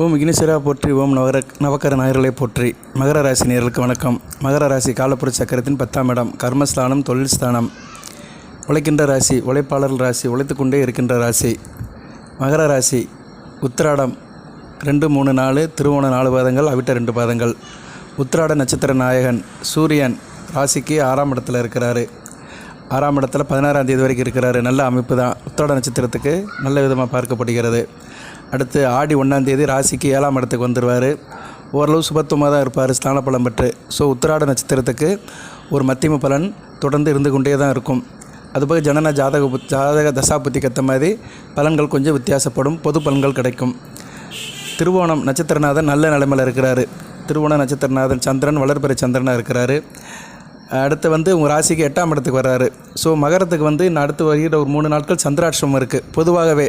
ஓம் இக்னிசரா போற்றி ஓம் நவர நவக்கர நாயர்களை போற்றி. மகர ராசி நேர்களுக்கு வணக்கம். மகர ராசி காலப்புற சக்கரத்தின் பத்தாம் இடம். கர்மஸ்தானம் தொழில் ஸ்தானம் உழைக்கின்ற ராசி உழைப்பாளர் ராசி உழைத்து கொண்டே இருக்கின்ற ராசி. மகர ராசி உத்திராடம் ரெண்டு மூணு நாலு திருவோண நாலு பாதங்கள் அவிட்ட ரெண்டு பாதங்கள். உத்திராட நட்சத்திர நாயகன் சூரியன் ராசிக்கு ஆறாம் இடத்துல இருக்கிறாரு. ஆறாம் இடத்துல பதினாறாம் தேதி வரைக்கும் இருக்கிறாரு. நல்ல அமைப்பு தான். உத்திராட நட்சத்திரத்துக்கு நல்ல விதமாக பார்க்கப்படுகிறது. அடுத்து ஆடி ஒன்றாம் தேதி ராசிக்கு ஏழாம் இடத்துக்கு வந்துடுவார் ஓரளவு சுபத்துவமாக தான் இருப்பார் ஸ்தான பலம் பெற்று. ஸோ உத்திராட நட்சத்திரத்துக்கு ஒரு மத்தியம பலன் தொடர்ந்து இருந்து கொண்டே தான் இருக்கும். அதுபோக ஜனன ஜாதக ஜாதக தசாபுத்திக்கு ஏற்ற மாதிரி பலன்கள் கொஞ்சம் வித்தியாசப்படும் பொது பலன்கள் கிடைக்கும். திருவோணம் நட்சத்திரநாதன் நல்ல நிலைமையில் இருக்கிறாரு. திருவோண நட்சத்திரநாதன் சந்திரன் வளர்பிறை சந்திரனாக இருக்கிறாரு. அடுத்து வந்து உங்கள் ராசிக்கு எட்டாம் இடத்துக்கு வர்றாரு. ஸோ மகரத்துக்கு வந்து இன்னும் அடுத்து வருகிற ஒரு மூணு நாட்கள் சந்திராஷ்டிரமம் இருக்குது பொதுவாகவே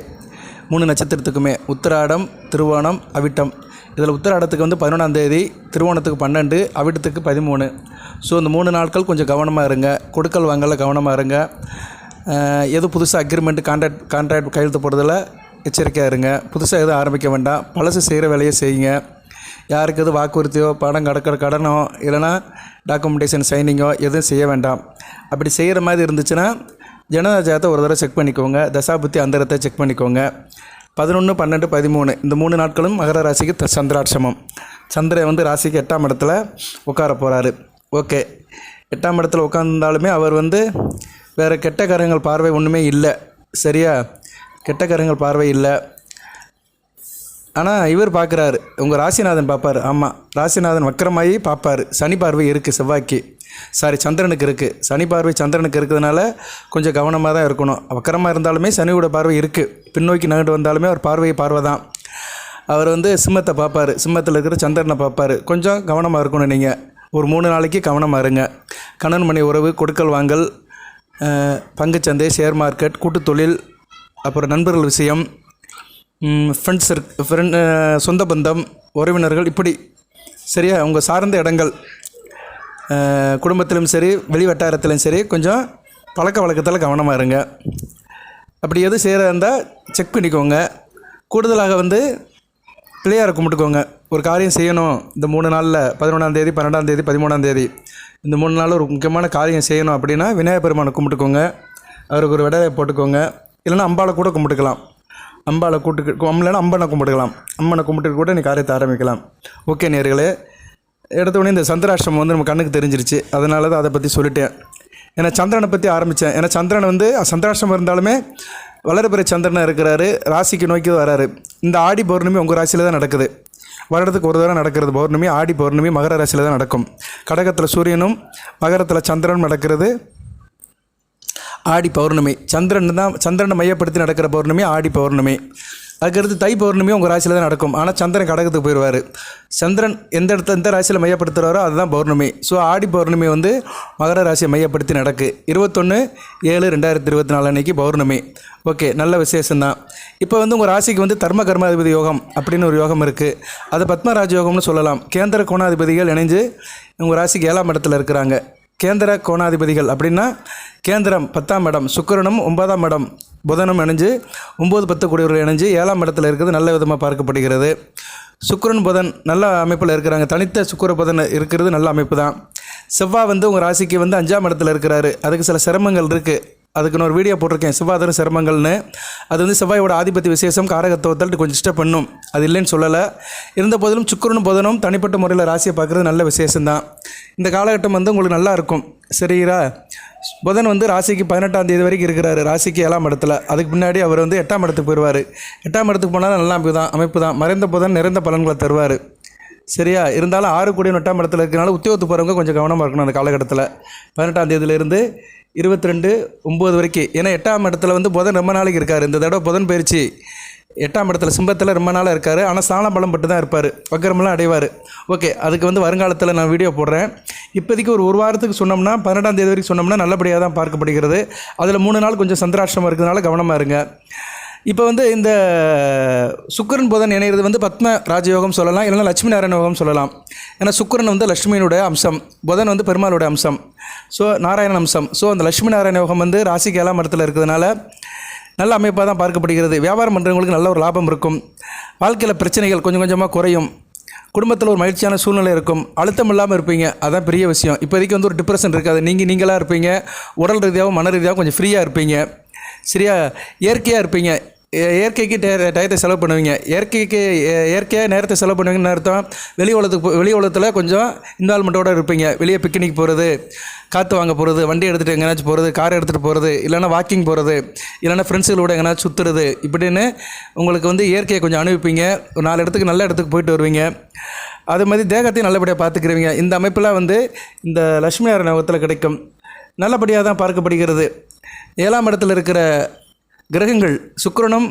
மூணு நட்சத்திரத்துக்குமே. உத்திராடம் திருவோணம் அவிட்டம். இதில் உத்திராடத்துக்கு வந்து பதினொன்றாம் தேதி திருவோணத்துக்கு பன்னெண்டு அவிட்டத்துக்கு பதிமூணு. ஸோ இந்த மூணு நாட்கள் கொஞ்சம் கவனமாக இருங்க. கொடுக்கல் வாங்கல கவனமாக இருங்க. எது எதுவும் புதுசாக அக்ரிமெண்ட் கான்ட்ராக்ட் கான்ட்ராக்ட் கையெழுத்து போடுறதில் எச்சரிக்கையாக இருங்க. புதுசாக எதுவும் ஆரம்பிக்க வேண்டாம். பழசு செய்கிற வேலையை செய்யுங்க. யாருக்கு எதுவும் வாக்குறுதியோ பணம் கடக்கிற கடனோ இல்லைனா டாக்குமெண்டேஷன் சைனிங்கோ எதுவும் செய்ய வேண்டாம். அப்படி செய்கிற மாதிரி இருந்துச்சுன்னா ஜனதாஜாத்தை ஒரு தடவை செக் பண்ணிக்கோங்க. தசாபுத்தி அந்தரத்தை செக் பண்ணிக்கோங்க. பதினொன்று பன்னெண்டு பதிமூணு இந்த மூணு நாட்களும் மகர ராசிக்கு சந்திராட்சமம். சந்திரன் வந்து ராசிக்கு எட்டாம் இடத்துல உட்கார போகிறாரு ஓகே. எட்டாம் இடத்துல உட்காந்துருந்தாலுமே அவர் வந்து வேறு கெட்ட கரங்கள் பார்வை ஒன்றுமே இல்லை. சரியா? கெட்ட கரங்கள் பார்வை இல்லை. ஆனால் இவர் பார்க்குறாரு உங்கள் ராசிநாதன் பார்ப்பார் ஆமாம் ராசிநாதன் வக்கரமாயி பார்ப்பார் சனி பார்வை இருக்குது செவ்வாய்க்கு. சாரி சந்திரனுக்கு இருக்குது சனி பார்வை சந்திரனுக்கு இருக்கிறதுனால கொஞ்சம் கவனமாக தான் இருக்கணும். வக்கரமாக இருந்தாலுமே சனியோட பார்வை இருக்குது பின்னோக்கி நகண்டு வந்தாலுமே அவர் பார்வை பார்வை தான் அவர் வந்து சிம்மத்தை பார்ப்பார். சிம்மத்தில் இருக்கிற சந்திரனை பார்ப்பார். கொஞ்சம் கவனமாக இருக்கணும் நீங்கள் ஒரு மூணு நாளைக்கு கவனமாக இருங்க. கணவன் மணி உறவு கொடுக்கல் வாங்கல் பங்குச்சந்தை ஷேர் மார்க்கெட் கூட்டுத்தொழில் அப்புறம் நண்பர்கள் விஷயம் ஃப்ரெண்ட்ஸ் ஃப்ரெண்ட் சொந்த பந்தம் உறவினர்கள் இப்படி சரியா உங்கள் சார்ந்த இடங்கள் குடும்பத்திலும் சரி வெளி வட்டாரத்திலும் சரி கொஞ்சம் பழக்க வழக்கத்தில் கவனமாக இருங்க. அப்படி எது செய்கிறதா இருந்தால் செக் பண்ணிக்கோங்க. கூடுதலாக வந்து பிள்ளையாரை கும்பிட்டுக்கோங்க. ஒரு காரியம் செய்யணும். இந்த மூணு நாளில் பதினொன்றாம் தேதி பன்னெண்டாம் தேதி பதிமூணாம் தேதி. இந்த மூணு நாளில் ஒரு முக்கியமான காரியம் செய்யணும் அப்படின்னா விநாயகர் பெருமானை கும்பிட்டுக்கோங்க. அவருக்கு ஒரு விடையை போட்டுக்கோங்க. இல்லைன்னா அம்பாளை கூட கும்பிட்டுக்கலாம். அம்பாவை கூட்டு இல்லைன்னா அம்பனை கும்பிட்டுக்கலாம். அம்மனை கும்பிட்டு கூட நீ காரியத்தை ஆரம்பிக்கலாம். ஓகே நேர்களே எடுத்தவொடனே இந்த சந்திராஷ்டிரம் வந்து நம்ம கண்ணுக்கு தெரிஞ்சிருச்சு. அதனால தான் அதை பற்றி சொல்லிட்டேன். ஏன்னா சந்திரனை பற்றி ஆரம்பித்தேன் ஏன்னா சந்திரன் வந்து சந்திராஷ்டிரம் இருந்தாலுமே வளரபெற சந்திரனாக இருக்கிறாரு. ராசிக்கு நோக்கி வராரு. இந்த ஆடி பௌர்ணமி உங்கள் ராசியில் தான் நடக்குது. வருடத்துக்கு ஒரு தடவை நடக்கிறது பௌர்ணமி. ஆடி பௌர்ணமி மகர ராசியில் தான் நடக்கும். கடகத்தில் சூரியனும் மகரத்தில் சந்திரனும் நடக்கிறது ஆடி பௌர்ணமி. சந்திரன் தான் சந்திரனை மையப்படுத்தி நடக்கிற பௌர்ணமி ஆடி பௌர்ணமி. அதுக்கடுத்து தை பௌர்ணமி உங்கள் ராசியில் தான் நடக்கும். ஆனால் சந்திரன் கடகத்துக்கு போயிடுவார் சந்திரன் எந்த இடத்த எந்த ராசியில் மையப்படுத்துகிறாரோ அதுதான் பௌர்ணமி. ஸோ ஆடி பௌர்ணமி வந்து மகர ராசியை மையப்படுத்தி நடக்கு. இருபத்தொன்று ஏழு ரெண்டாயிரத்தி இருபத்தி நாலு அன்றைக்கி பௌர்ணமி. ஓகே நல்ல விசேஷம்தான். இப்போ வந்து உங்கள் ராசிக்கு வந்து தர்ம கர்மாதிபதி யோகம் அப்படின்னு ஒரு யோகம் இருக்குது அது பத்மராஜ யோகம்னு சொல்லலாம். கேந்திர கோணாதிபதிகள் இணைஞ்சு உங்கள் ராசிக்கு ஏழாம் இடத்துல இருக்கிறாங்க. கேந்திர கோணாதிபதிகள் அப்படின்னா கேந்திரம் பத்தாம் இடம் சுக்கரனும் ஒன்பதாம் இடம். புதனும் இணைஞ்சு ஒம்பது பத்து கூடியவர்கள் இணைஞ்சு ஏழாம் இடத்துல இருக்கிறது நல்ல விதமாக பார்க்கப்படுகிறது. சுக்கரன் புதன் நல்ல அமைப்பில் இருக்கிறாங்க. தனித்த சுக்கர புதன் இருக்கிறது நல்ல அமைப்பு தான். செவ்வாய் வந்து உங்கள் ராசிக்கு வந்து அஞ்சாம் இடத்துல இருக்கிறாரு. அதுக்கு சில சிரமங்கள் இருக்குது அதுக்குன்னு ஒரு வீடியோ போட்டிருக்கேன். செவ்வாதரும் சிரமங்கள்னு. அது வந்து செவ்வாயோட ஆதிபத்திய விசேஷம் காரகத்துவத்தில் கொஞ்சம் டிஸ்டர்ப் பண்ணும். அது இல்லைன்னு சொல்லலை. இருந்த போதிலும் சுக்கரனும் புதனும் தனிப்பட்ட முறையில் ராசியை பார்க்குறது நல்ல விசேஷம்தான் இந்த காலகட்டம் வந்து உங்களுக்கு நல்லா இருக்கும். சரிங்களா புதன் வந்து ராசிக்கு பதினெட்டாம் தேதி வரைக்கும் இருக்கிறாரு. ராசிக்கு ஏழாம் இடத்துல. அதுக்கு பின்னாடி அவர் வந்து எட்டாம் இடத்துக்கு போயிடுவார் எட்டாம் இடத்துக்கு போனாலும் நல்ல அமைப்பு தான். அமைப்பு தான். மறைந்த புதன் நிறைந்த பலன்களை தருவார். சரியா? இருந்தாலும் ஆறு கோடி எட்டாம் இடத்துல இருக்கிறனால உத்தியோகத்து போகிறவங்க கொஞ்சம் கவனமாக இருக்கணும் அந்த காலகட்டத்தில். பதினெட்டாம் தேதியிலேருந்து இருபத்தி ரெண்டு ஒம்பது வரைக்கும். ஏன்னா எட்டாம் இடத்துல வந்து புதன் ரொம்ப நாளைக்கு இருக்கார். இந்த தடவை புதன் பயிற்சி எட்டாம் இடத்துல சிம்பத்தில் ரொம்ப நாளாக இருக்கார். ஆனால் சாணம் பலம் பட்டு தான் இருப்பார். வக்கரமெல்லாம் அடைவார். ஓகே அதுக்கு வந்து வருங்காலத்தில் நான் வீடியோ போடுறேன். இப்போதைக்கு ஒரு ஒரு வாரத்துக்கு சொன்னோம்னா பன்னெண்டாம் தேதி வரைக்கும் சொன்னோம்னா நல்லபடியாக தான் பார்க்கப்படுகிறது. அதில் மூணு நாள் கொஞ்சம் சந்திராஷ்டமாக இருக்கிறதுனால கவனமாக இருங்க. இப்போ வந்து இந்த சுக்கிரன் புதன் இணையிறது வந்து பத்ம ராஜயோகம் சொல்லலாம் இல்லைன்னா லட்சுமி நாராயண யோகம் சொல்லலாம். ஏன்னா சுக்கிரன் வந்து லட்சுமியினுடைய அம்சம் புதன் வந்து பெருமாளுடைய அம்சம் ஸோ நாராயண அம்சம். ஸோ அந்த லட்சுமி நாராயண யோகம் வந்து ராசிக்கு ஏழாம் இடத்துல இருக்கிறதுனால நல்ல அமைப்பாக தான் பார்க்கப்படுகிறது. வியாபாரம் பண்ணுறவங்களுக்கு நல்ல ஒரு லாபம் இருக்கும். வாழ்க்கையில் பிரச்சனைகள் கொஞ்சம் கொஞ்சமாக குறையும். குடும்பத்தில் ஒரு மகிழ்ச்சியான சூழ்நிலை இருக்கும். அழுத்தம் இல்லாமல் இருப்பீங்க. அதான் பெரிய விஷயம். இப்போதைக்கு வந்து ஒரு டிப்ரெஷன் இருக்காது. நீங்கள் நீங்களாக இருப்பீங்க. உடல் ரீதியாகவும் மன ரீதியாகவும் கொஞ்சம் ஃப்ரீயாக இருப்பீங்க. சரியா? இயற்கையாக இருப்பீங்க. இயற்கைக்கு டயத்தை செலவு பண்ணுவீங்க. இயற்கைக்கு இயற்கையாக நேரத்தை செலவு பண்ணுவீங்கன்னு அர்த்தம். வெளி உலகத்துக்கு போ- வெளி உலகத்தில் கொஞ்சம் இன்வால்மெண்ட்டோட இருப்பீங்க. வெளியே பிக்னிக் போகிறது காற்று வாங்க போகிறது வண்டி எடுத்துகிட்டு எங்கேனாச்சும் போகிறது கார் எடுத்துகிட்டு போகிறது இல்லைன்னா வாக்கிங் போகிறது இல்லைன்னா ஃப்ரெண்ட்ஸுகளோட எங்கேனாச்சும் சுற்றுறது இப்படின்னு உங்களுக்கு வந்து இயற்கையை கொஞ்சம் அனுப்பிப்பீங்க ஒரு நாலு இடத்துக்கு நல்ல இடத்துக்கு போயிட்டு வருவீங்க. அது மாதிரி தேகத்தையும் நல்லபடியாக பார்த்துக்கிறீங்க இந்த அமைப்பெல்லாம் வந்து இந்த லக்ஷ்மி நாராயண கிடைக்கும். நல்லபடியாக தான் பார்க்கப்படுகிறது. ஏழாம் இடத்துல இருக்கிற கிரகங்கள் சுக்கரனும்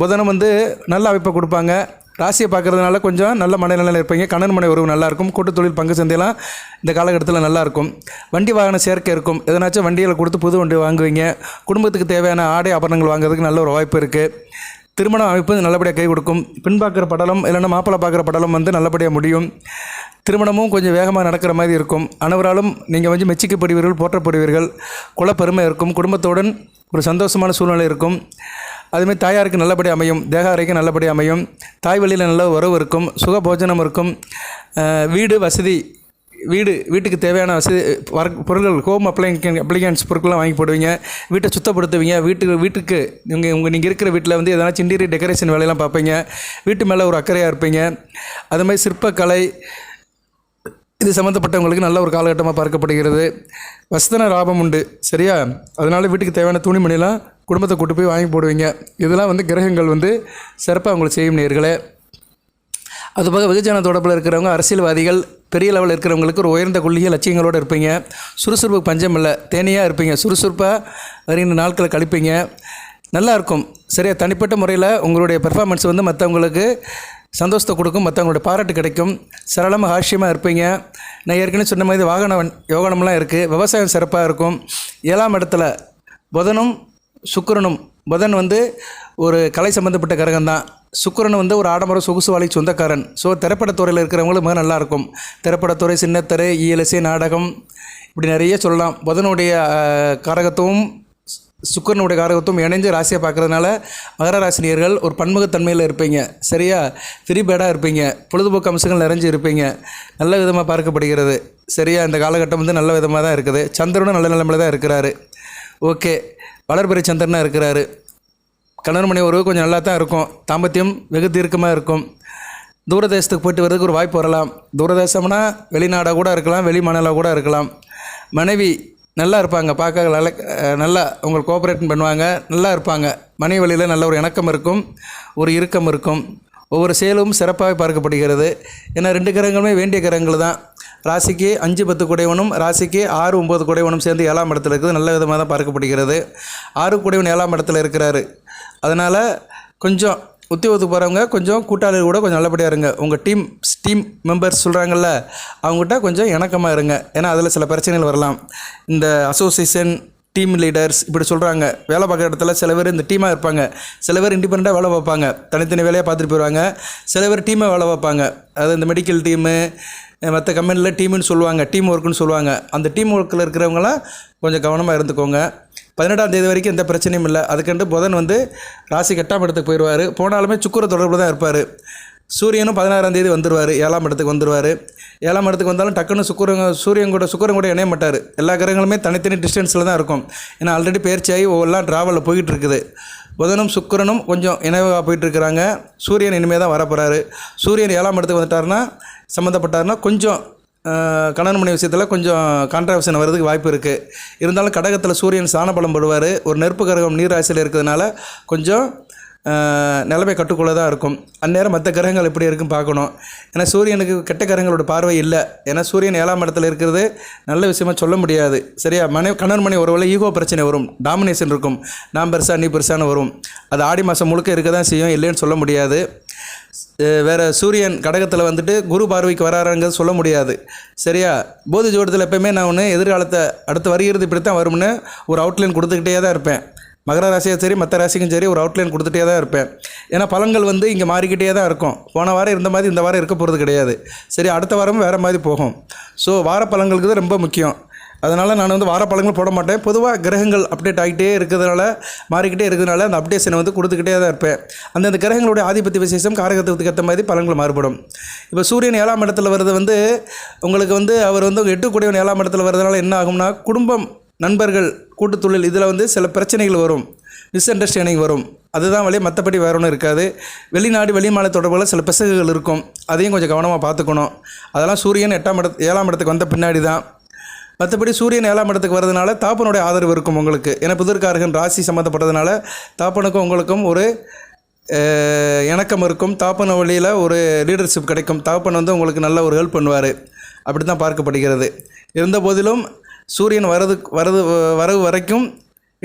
புதனும் வந்து நல்ல அமைப்பை கொடுப்பாங்க. ராசியை பார்க்கறதுனால கொஞ்சம் நல்ல மனநிலையில் இருப்பீங்க. கண்ணன் மனை உறவு நல்லாயிருக்கும் கூட்டு தொழில் பங்கு சந்தையெல்லாம் இந்த காலகட்டத்தில் நல்லாயிருக்கும் வண்டி வாகன சேர்க்கை இருக்கும். எதனாச்சும் வண்டிகளை கொடுத்து புது வண்டி வாங்குவீங்க. குடும்பத்துக்கு தேவையான ஆடை ஆபரணங்கள் வாங்குறதுக்கு நல்ல ஒரு வாய்ப்பு இருக்குது திருமண அமைப்பு நல்லபடியாக கை கொடுக்கும். பின் பார்க்குற படலம் இல்லைன்னா மாப்பிள்ளை பார்க்குற படலம் வந்து நல்லபடியாக முடியும். திருமணமும் கொஞ்சம் வேகமாக நடக்கிற மாதிரி இருக்கும். அனைவராலும் நீங்கள் வந்து மெச்சிக்கப்படுவீர்கள் போற்றப்படுவீர்கள். குலப்பெருமை இருக்கும். குடும்பத்துடன் ஒரு சந்தோஷமான சூழ்நிலை இருக்கும். அதுமாதிரி தாயாருக்கு நல்லபடி அமையும். தேக அறைக்கு நல்லபடி அமையும். தாய் வழியில் நல்ல உறவு இருக்கும். சுக போஜனம் இருக்கும் வீடு வசதி வீடு வீட்டுக்கு தேவையான வசதி வர- பொருட்கள் ஹோம் அப்ளைன் அப்ளிகன்ஸ் பொருட்கள்லாம் வாங்கி போடுவீங்க. வீட்டை சுத்தப்படுத்துவீங்க. வீட்டுக்கு வீட்டுக்கு நீங்கள் உங்கள் நீங்கள் இருக்கிற வீட்டில் வந்து எதனாச்சும் இன்டீரியர் டெக்கரேஷன் வேலையெல்லாம் பார்ப்பீங்க. வீட்டு மேலே ஒரு அக்கறையாக இருப்பீங்க. அது மாதிரி சிற்பக்கலை இது சம்மந்தப்பட்டவங்களுக்கு நல்ல ஒரு காலகட்டமாக பார்க்கப்படுகிறது. வசதன லாபம் உண்டு. சரியா? அதனால் வீட்டுக்கு தேவையான துணிமணிலாம் குடும்பத்தை கூட்டு போய் வாங்கி போடுவீங்க. இதெல்லாம் வந்து கிரகங்கள் வந்து சிறப்பாக உங்களுக்கு செய்யும் நேர்களே. அதுபோக வெகுஜன தொடர்பில் இருக்கிறவங்க அரசியல்வாதிகள் பெரிய லெவலில் இருக்கிறவங்களுக்கு ஒரு உயர்ந்த கொள்கை லட்சியங்களோடு இருப்பீங்க. சுறுசுறுப்பு பஞ்சம் இல்லை தேனியாக இருப்பீங்க. சுறுசுறுப்பாக வருகின்ற நாட்களை கழிப்பீங்க. நல்லாயிருக்கும் சரியாக சரியா தனிப்பட்ட முறையில் உங்களுடைய பெர்ஃபார்மன்ஸ் வந்து மற்றவங்களுக்கு சந்தோஷத்தை கொடுக்கும் மற்றவங்களுடைய பாராட்டு கிடைக்கும். சரளமாக ஹாஷியமாக இருப்பீங்க. நான் ஏற்கனவே சொன்ன மாதிரி வாகன யோகனம்லாம் இருக்குது விவசாயம் சிறப்பாக இருக்கும். ஏழாம் இடத்துல புதனும் சுக்கரனும் புதன் வந்து ஒரு கலை சம்மந்தப்பட்ட கரகம் தான் சுக்கரன் வந்து ஒரு ஆடம்பர சொகுசு வாழை சொந்தக்காரன். ஸோ திரைப்படத்துறையில் இருக்கிறவங்களுக்கு மிக நல்லாயிருக்கும் திரைப்படத்துறை சின்னத்திரை இயலிசை நாடகம் இப்படி நிறைய சொல்லலாம். புதனுடைய அஹ், காரகத்துவம் சுக்கரனுடைய காரகத்துவம் இணைஞ்சு ராசியை பார்க்கறதுனால மகர ராசினியர்கள் ஒரு பன்முகத்தன்மையில் இருப்பீங்க. சரியா? ஃப்ரீ இருப்பீங்க. பொழுதுபோக்கு அம்சங்கள் நிறைஞ்சு இருப்பீங்க. நல்ல விதமாக பார்க்கப்படுகிறது. சரியா? இந்த காலகட்டம் வந்து நல்ல விதமாக தான் இருக்குது. சந்திரனும் நல்ல நிலமையில தான் இருக்கிறாரு. ஓகே. வளர்பிறை சந்திரனாக இருக்கிறாரு. கணவன் மணி உறவு கொஞ்சம் நல்லா தான் இருக்கும். தாம்பத்தியம் வெகு தீர்க்கமாக இருக்கும். தூரதேசத்துக்கு போயிட்டு வர்றதுக்கு ஒரு வாய்ப்பு வரலாம். தூரதேசம்னா வெளிநாடாக கூட இருக்கலாம் வெளி மாநிலம் கூட இருக்கலாம். மனைவி நல்லா இருப்பாங்க பார்க்க நல்ல நல்லா உங்களுக்கு கோஆப்ரேட் பண்ணுவாங்க நல்லா இருப்பாங்க. மனைவி வழியில் நல்ல ஒரு இணக்கம் இருக்கும் ஒரு இறுக்கம் இருக்கும். ஒவ்வொரு செயலும் சிறப்பாக பார்க்கப்படுகிறது. ஏன்னா ரெண்டு கிரகங்களுமே வேண்டிய கிரகங்கள் தான். ராசிக்கு அஞ்சு பத்து குடைவனும் ராசிக்கு ஆறு ஒம்பது குடைவனும் சேர்ந்து ஏழாம் இடத்துல இருக்குது. நல்ல விதமாக தான் பார்க்கப்படுகிறது. ஆறு குடைவன் ஏழாம் இடத்துல இருக்கிறாரு. அதனால் கொஞ்சம் உத்தியோகத்துக்கு போகிறவங்க கொஞ்சம் கூட்டாளிகள் கூட கொஞ்சம் நல்லபடியாக இருங்க. உங்கள் டீம் டீம் மெம்பர்ஸ் சொல்கிறாங்கல்ல அவங்ககிட்ட கொஞ்சம் இணக்கமாக இருங்க. ஏன்னா அதில் சில பிரச்சனைகள் வரலாம். இந்த அசோசியேஷன் டீம் லீடர்ஸ் இப்படி சொல்கிறாங்க வேலை பார்க்குற இடத்துல சில பேர் இந்த டீமாக இருப்பாங்க. சில பேர் இண்டிபெண்ட்டாக வேலை பார்ப்பாங்க. தனித்தனி வேலையாக பார்த்துட்டு போயிடுவாங்க சில பேர் டீமாக வேலை பார்ப்பாங்க. அதாவது இந்த மெடிக்கல் டீமு மற்ற கம்பெனியில் டீம்னு சொல்லுவாங்க டீம் ஒர்க்குன்னு சொல்லுவாங்க. அந்த டீம் ஒர்க்கில் இருக்கிறவங்களாம் கொஞ்சம் கவனமாக இருந்துக்கோங்க. பதினெட்டாம் தேதி வரைக்கும் எந்த பிரச்சனையும் இல்லை. அதுக்கண்டு புதன் வந்து ராசி கெட்டாம் இடத்துக்கு போயிடுவார் போனாலுமே சுக்கிர தொடர்பில் தான் இருப்பார். சூரியனும் பதினாறாம் தேதி வந்துடுவார் ஏழாம் இடத்துக்கு வந்துடுவார் ஏழாம் இடத்துக்கு வந்தாலும் டக்குன்னு சுக்கரங்க சூரியன் கூட சுக்கிரன் கூட இணைய மாட்டார். எல்லா கிரகங்களுமே தனித்தனி டிஸ்டன்ஸில் தான் இருக்கும். ஏன்னா ஆல்ரெடி பயிற்சியாகி ஒவ்வொருலாம் ட்ராவலில் போய்கிட்டு இருக்குது. புதனும் சுக்கிரனும் கொஞ்சம் இணைவாக போயிட்டு இருக்கிறாங்க சூரியன் இனிமேல் தான் வரப்போகிறாரு சூரியன் ஏழாம் இடத்துக்கு வந்துட்டாருன்னா சம்மந்தப்பட்டாருன்னா கொஞ்சம் கணன் கணவன் மனைவி விஷயத்தில் கொஞ்சம் கான்ட்ராவர்ஷன் வர்றதுக்கு வாய்ப்பு இருக்குது இருந்தாலும் கடகத்தில் சூரியன் சாணபலம் படுவார். ஒரு நெருப்பு கிரகம் நீர் ராசியில் இருக்கிறதுனால கொஞ்சம் நிலைமை கட்டுக்குள்ளே தான் இருக்கும். அந்நேரம் மற்ற கிரகங்கள் எப்படி இருக்குன்னு பார்க்கணும். ஏன்னா சூரியனுக்கு கெட்ட கிரகங்களோட பார்வை இல்லை. ஏன்னா சூரியன் ஏழாம் இடத்துல இருக்கிறது நல்ல விஷயமா சொல்ல முடியாது. சரியா? மனை கணவன் மனை ஒரு ஈகோ பிரச்சனை வரும். டாமினேஷன் இருக்கும். நான் பெருசாக நீ பெருசான்னு வரும். அது ஆடி மாதம் முழுக்க இருக்க தான் செய்யும். இல்லைன்னு சொல்ல முடியாது. வேறு சூரியன் கடகத்தில் வந்துட்டு குரு பார்வைக்கு வராருங்கிறது சொல்ல முடியாது. சரியா? போதி ஜோடத்தில் எப்போயுமே நான் ஒன்று எதிர்காலத்தை அடுத்து வருகிறது இப்படி தான் வரும்னு ஒரு அவுட்லைன் கொடுத்துக்கிட்டே தான் இருப்பேன். மகர ராசியாக சரி மற்ற ராசிக்கும் சரி ஒரு அவுட்லைன் கொடுத்துட்டே தான் இருப்பேன். ஏன்னா பலன்கள் வந்து இங்கே மாறிக்கிட்டே தான் இருக்கும். போன வாரம் இருந்த மாதிரி இந்த வாரம் இருக்க போகிறது கிடையாது. சரி அடுத்த வாரமும் வேறு மாதிரி போகும். ஸோ வார பலன்களுக்கு தான் ரொம்ப முக்கியம். அதனால் நான் வந்து வாரப்பழங்கள் போட மாட்டேன். பொதுவாக கிரகங்கள் அப்டேட் ஆகிட்டே இருக்கிறதுனால மாறிக்கிட்டே இருக்கிறதுனால அந்த அப்டேஷனை வந்து கொடுத்துக்கிட்டே தான் இருப்பேன். அந்தந்த கிரகங்களுடைய ஆதிபத்திய விசேஷம் காரகத்துவத்துக்கு ஏற்ற மாதிரி பழங்கள் மாறுபடும். இப்போ சூரியன் ஏழாம் இடத்துல வர்றது வந்து உங்களுக்கு வந்து அவர் வந்து எட்டு எட்டுக்கூடியவன் ஏழாம் இடத்துல வர்றதுனால என்ன ஆகும்னா குடும்பம் நண்பர்கள் கூட்டுத்தொழில் இதில் வந்து சில பிரச்சனைகள் வரும். மிஸ் அண்டர்ஸ்டாண்டிங் வரும். அதுதான் வழி. மற்றபடி வேற ஒன்றும் இருக்காது. வெளிநாடு வெளிமாநில தொடர்பில் சில பிசகுகள் இருக்கும். அதையும் கொஞ்சம் கவனமாக பார்த்துக்கணும். அதெல்லாம் சூரியன் எட்டாம் இடத்து ஏழாம் இடத்துக்கு வந்த பின்னாடி தான் மற்றபடி சூரியன் ஏழாம் இடத்துக்கு வரதுனால தாப்பனுடைய ஆதரவு இருக்கும் உங்களுக்கு. ஏன்னா புதற்காரகன் ராசி சம்மந்தப்பட்டதுனால தாப்பனுக்கும் உங்களுக்கும் ஒரு இணக்கம் இருக்கும். தாப்பன வழியில் ஒரு லீடர்ஷிப் கிடைக்கும். தாப்பன் வந்து உங்களுக்கு நல்ல ஒரு ஹெல்ப் பண்ணுவார். அப்படி தான் பார்க்கப்படுகிறது. இருந்த போதிலும் சூரியன் வரது வரது வரவு வரைக்கும்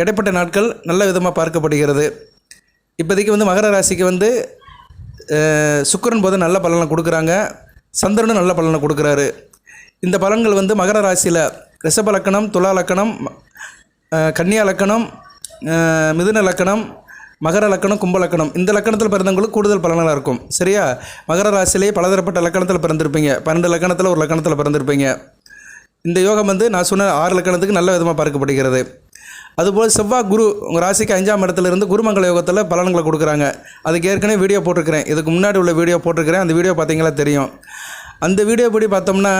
இடைப்பட்ட நாட்கள் நல்ல விதமாக பார்க்கப்படுகிறது. இப்போதைக்கு வந்து மகர ராசிக்கு வந்து சுக்கரன் போது நல்ல பலனை கொடுக்குறாங்க. சந்திரனும் நல்ல பலனை கொடுக்குறாரு. இந்த பலன்கள் வந்து மகர ராசியில் ரிஷப லக்கணம் துலா லக்கணம் கன்னியா லக்கணம் மிதுன லக்கணம் மகர லக்கணம் கும்ப லக்கணம். இந்த லக்கணத்தில் பிறந்தவங்களுக்கு கூடுதல் பலன்களாக இருக்கும். சரியா? மகர ராசியிலேயே பலதரப்பட்ட லக்கணத்தில் பிறந்திருப்பீங்க. பன்னெண்டு லக்கணத்தில் ஒரு லக்கணத்தில் பிறந்திருப்பீங்க. இந்த யோகம் வந்து நான் சொன்ன ஆறு லக்கணத்துக்கு நல்ல விதமாக பார்க்கப்படுகிறது. அதுபோல் செவ்வாய் குரு உங்கள் ராசிக்கு அஞ்சாம் இடத்துல இருந்து யோகத்தில் பலன்களை கொடுக்குறாங்க. அதுக்கு ஏற்கனவே வீடியோ போட்டிருக்கிறேன். இதுக்கு முன்னாடி உள்ள வீடியோ போட்டிருக்கிறேன். அந்த வீடியோ பார்த்தீங்களா தெரியும். அந்த வீடியோ படி பார்த்தோம்னா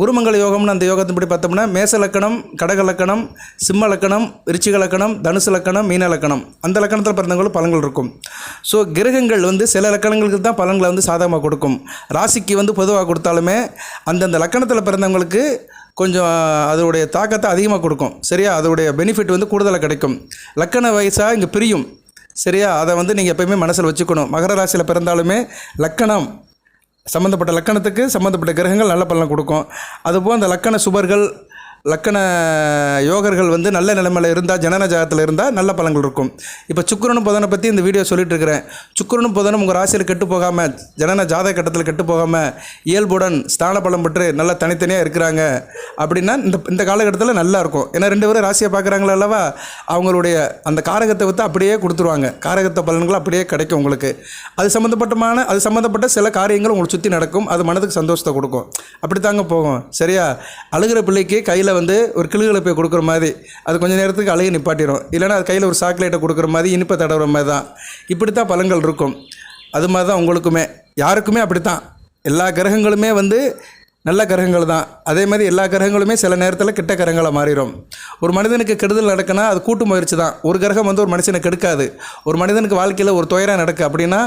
குருமங்கல யோகம்னு அந்த யோகத்தின்படி பார்த்தோம்னா மேச லக்கணம் கடக லக்கணம் சிம்ம லக்கணம் ரிச்சிக லக்கணம் தனுசு லக்கணம் மீன லக்கணம். அந்த லக்கணத்தில் பிறந்தவங்களும் பலன்கள் இருக்கும். ஸோ கிரகங்கள் வந்து சில லக்கணங்களுக்கு தான் பலன்களை வந்து சாதகமாக கொடுக்கும். ராசிக்கு வந்து பொதுவாக கொடுத்தாலுமே அந்தந்த லக்கணத்தில் பிறந்தவங்களுக்கு கொஞ்சம் அதோடைய தாக்கத்தை அதிகமாக கொடுக்கும். சரியா? அதோடைய பெனிஃபிட் வந்து கூடுதலாக கிடைக்கும். லக்கண வயசாக இங்கே பிரியும். சரியா? அதை வந்து நீங்கள் எப்பயுமே மனசில் வச்சுக்கணும். மகர ராசியில் பிறந்தாலுமே லக்கணம் சம்மந்தப்பட்ட லக்கணத்துக்கு சம்மந்தப்பட்ட கிரகங்கள் நல்ல பலன் கொடுக்கும். அதுபோல் அந்த லக்கண சுபர்கள் லக்கண யோகர்கள் வந்து நல்ல நிலைமையில் இருந்தால் ஜனன ஜாகத்தில் இருந்தால் நல்ல பலன்கள் இருக்கும். இப்போ சுக்கரனும் புதனை பற்றி இந்த வீடியோ சொல்லிட்டு இருக்கிறேன். சுக்கரனும் புதனும் உங்கள் ராசியில் கெட்டு போகாமல் ஜனன ஜாதக கட்டத்தில் கெட்டு போகாமல் இயல்புடன் ஸ்தான பலம் பெற்று நல்லா தனித்தனியாக இருக்கிறாங்க அப்படின்னா இந்த இந்த காலகட்டத்தில் நல்லா இருக்கும். ஏன்னா ரெண்டு பேரும் ராசியை பார்க்குறாங்களா அல்லவா? அவங்களுடைய அந்த காரகத்தை வந்து அப்படியே கொடுத்துருவாங்க. காரகத்தை பலன்கள் அப்படியே கிடைக்கும் உங்களுக்கு. அது சம்மந்தப்பட்டமான அது சம்மந்தப்பட்ட சில காரியங்கள் உங்களுக்கு சுற்றி நடக்கும். அது மனதுக்கு சந்தோஷத்தை கொடுக்கும். அப்படி தாங்க போகும். சரியா? அழுகிற பிள்ளைக்கு கையில் வந்து ஒரு கிளுகளை போய் கொடுக்குற மாதிரி அது கொஞ்சம் நேரத்துக்கு அழுகி நிப்பாட்டிடும் இல்லைன்னா அது கையில் ஒரு சாக்லேட்டை கொடுக்குற மாதிரி இனிப்பை தடவுற மாதிரி தான். இப்படி தான் பழங்கள் இருக்கும். அது மாதிரி தான் உங்களுக்குமே. யாருக்குமே அப்படி தான் எல்லா கிரகங்களுமே வந்து நல்ல கிரகங்கள் தான். அதே மாதிரி எல்லா கிரகங்களுமே சில நேரத்தில் கிட்ட கிரகங்களாக மாறிடும் ஒரு மனிதனுக்கு கெடுதல் நடக்குன்னா அது கூட்டு முயற்சி தான். ஒரு கிரகம் வந்து ஒரு மனுஷனை கெடுக்காது. ஒரு மனிதனுக்கு வாழ்க்கையில் ஒரு துயரம் நடக்கு அப்படின்னா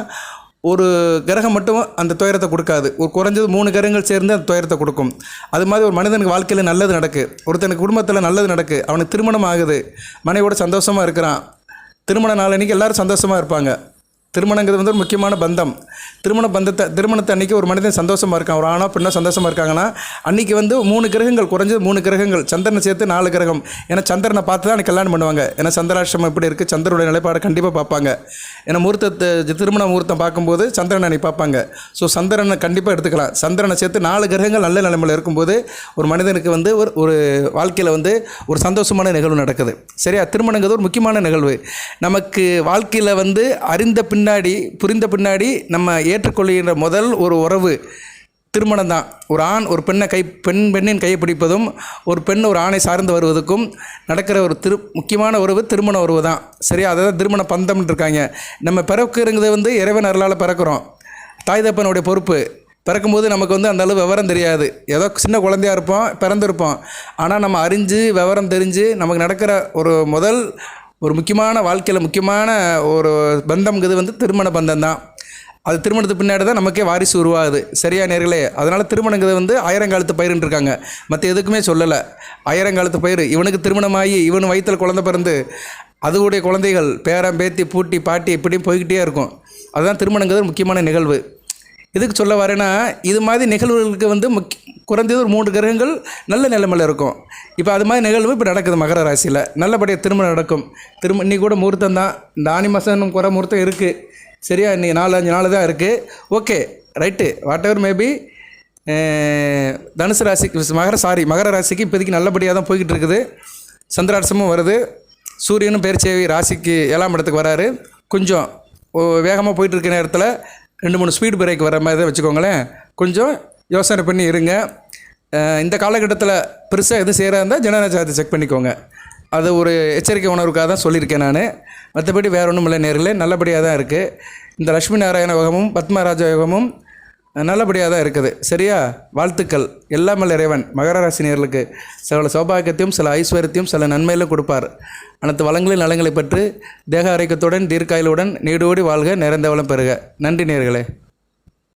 ஒரு கிரகம் மட்டும் அந்த துயரத்தை கொடுக்காது. ஒரு குறைஞ்சது மூணு கிரகங்கள் சேர்ந்து அந்த துயரத்தை கொடுக்கும். அது மாதிரி ஒரு மனிதனுக்கு வாழ்க்கையில் நல்லது நடக்கு. ஒருத்தனுக்கு குடும்பத்தில் நல்லது நடக்கு. அவனுக்கு திருமணம் ஆகுது. மனைவியோட சந்தோஷமாக இருக்கிறான். திருமண நாளன்னைக்கு எல்லாரும் சந்தோஷமாக இருப்பாங்க. திருமணங்கிறது வந்து ஒரு முக்கியமான பந்தம். திருமண பந்தத்தை திருமணத்தை அன்றைக்கி ஒரு மனிதன் சந்தோஷமாக இருக்கான். ஒரு ஆணோ பெண்ணோ சந்தோஷமாக இருக்காங்கன்னா அன்றைக்கி வந்து மூணு கிரகங்கள் குறைஞ்சது மூணு கிரகங்கள். சந்திரனை சேர்த்து நாலு கிரகம். ஏன்னா சந்திரனை பார்த்து தான் எனக்கு கல்யாணம் பண்ணுவாங்க. ஏன்னா சந்திராஷ்டிரமம் எப்படி இருக்குது சந்திரனுடைய நிலைப்பாடு கண்டிப்பாக பார்ப்பாங்க. ஏன்னா முகூர்த்தத்தை திருமண முகூர்த்தம் பார்க்கும்போது சந்திரனை அன்றைக்கி பார்ப்பாங்க. ஸோ சந்திரனை கண்டிப்பாக எடுத்துக்கலாம். சந்திரனை சேர்த்து நாலு கிரகங்கள் நல்ல நிலைமையில் இருக்கும்போது ஒரு மனிதனுக்கு வந்து ஒரு ஒரு வாழ்க்கையில் வந்து ஒரு சந்தோஷமான நிகழ்வு நடக்குது. சரியா? திருமணங்கிறது ஒரு முக்கியமான நிகழ்வு. நமக்கு வாழ்க்கையில் வந்து அறிந்த பின் பின்னாடி புரிந்த பின்னாடி நம்ம ஏற்றுக்கொள்கின்ற முதல் ஒரு உறவு திருமணம் தான் ஒரு ஆண் ஒரு பெண்ணை கை பெண் பெண்ணின் கையை பிடிப்பதும் ஒரு பெண் ஒரு ஆணை சார்ந்து வருவதற்கும் நடக்கிற ஒரு திரு முக்கியமான உறவு திருமண உறவு தான் சரியா? அதை தான் திருமண பந்தம்னு இருக்காங்க. நம்ம பிறக்குறங்கிறது வந்து இறைவன் அருளால் பிறக்கிறோம். தாய் தப்பனுடைய பொறுப்பு. பிறக்கும்போது நமக்கு வந்து அந்த அளவு விவரம் தெரியாது. ஏதோ சின்ன குழந்தையா இருப்போம் பிறந்திருப்போம். ஆனால் நம்ம அறிஞ்சு விவரம் தெரிஞ்சு நமக்கு நடக்கிற ஒரு முதல் ஒரு முக்கியமான வாழ்க்கையில் முக்கியமான ஒரு பந்தம்ங்கிறது வந்து திருமண பந்தம் தான் அது திருமணத்துக்கு பின்னாடி தான் நமக்கே வாரிசு உருவாகுது. சரியா நேர்களே? அதனால் திருமணங்கிறது வந்து ஆயிரங்காலத்து பயிருன்னு இருக்காங்க. மற்ற எதுக்குமே சொல்லலை. ஆயிரங்காலத்து பயிர் இவனுக்கு திருமணமாகி இவன் வயிற்றில் குழந்தை பிறந்து அதுவுடைய குழந்தைகள் பேரம் பேத்தி பூட்டி பாட்டி இப்படியும் போய்கிட்டே இருக்கும். அதுதான் திருமணங்கிறது முக்கியமான நிகழ்வு. எதுக்கு சொல்ல வரேன்னா இது மாதிரி நிகழ்வுகளுக்கு வந்து முக்கிய குறைந்தது ஒரு மூன்று கிரகங்கள் நல்ல நிலைமையில் இருக்கும். இப்போ அது மாதிரி நிகழ்வு இப்போ நடக்குது மகர ராசியில். நல்லபடியாக திருமணம் நடக்கும். திரும்ப இன்னைக்கு கூட முகூர்த்தம் தான். இந்த ஆணி மாதம் குறை முகூர்த்தம் இருக்குது சரியா? இன்றைக்கி நாலு அஞ்சு நாள் தான் இருக்குது okay right. Whatever maybe தனுசு ராசிக்கு மகர சாரி மகர ராசிக்கு இப்போதைக்கு நல்லபடியாக தான் போய்கிட்டு இருக்குது. சந்திராட்சமும் வருது. சூரியனும் பேர்ச்சேவி ராசிக்கு ஏழாம் இடத்துக்கு வராரு. கொஞ்சம் வேகமாக போயிட்டுருக்க நேரத்தில் ரெண்டு மூணு ஸ்பீடு பிரேக் வர மாதிரி தான் வச்சுக்கோங்களேன். கொஞ்சம் யோசனை பண்ணி இருங்க. இந்த காலகட்டத்தில் பெருசாக எதுவும் செய்கிறா இருந்தால் ஜனநாயகத்தை செக் பண்ணிக்கோங்க. அது ஒரு எச்சரிக்கை உணர்வுக்காக தான் சொல்லியிருக்கேன் நான். மற்றபடி வேற ஒன்றும் இல்லை நேரில் நல்லபடியாக தான் இருக்குது இந்த லட்சுமி நாராயண யோகமும் பத்மராஜ யோகமும் நல்லபடியாக தான் இருக்குது. சரியா? வாழ்த்துக்கள். எல்லாமல் இறைவன் மகர ராசினியர்களுக்கு சில சௌபாகியத்தையும் சில ஐஸ்வர்யத்தையும் சில நன்மையிலும் கொடுப்பார். அனைத்து வளங்களின் நலங்களை பெற்று தேக ஆரோக்கியத்துடன் தீர்க்காயலுடன் நீடோடி வாழ்க நிறைந்த வளம் பெறுக. நன்றி நேர்களே.